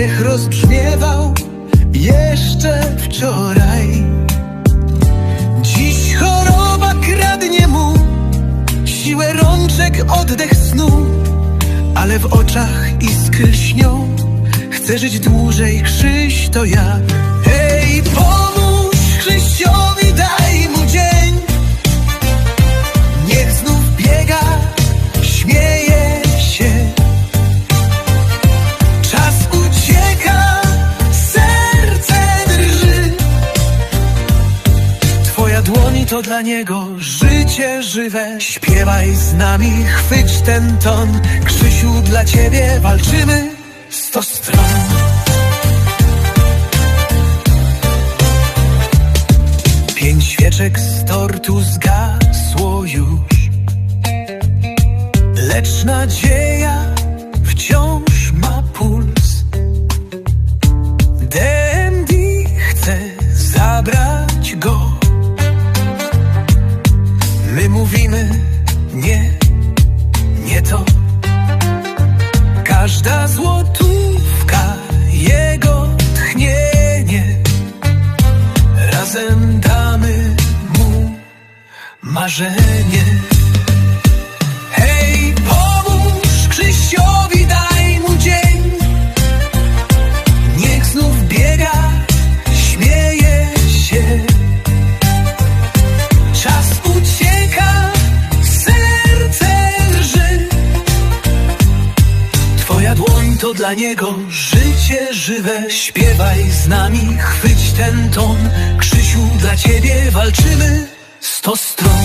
Śmiech rozbrzmiewał jeszcze wczoraj. Dziś choroba kradnie mu siłę rączek, oddech snu, ale w oczach iskry lśnią. Chcę żyć dłużej, Krzyś to ja. Dłoń to dla niego życie żywe. Śpiewaj z nami, chwyć ten ton. Krzysiu, dla ciebie walczymy sto stron. Pięć świeczek z tortu zgasło już. Lecz nadzieja wciąż ma puls. DMD chce zabrać go. My mówimy nie, nie to. Każda złotówka jego tchnienie. Razem damy mu marzenie. Dla niego życie żywe. Śpiewaj z nami, chwyć ten ton. Krzysiu, dla ciebie walczymy sto stron.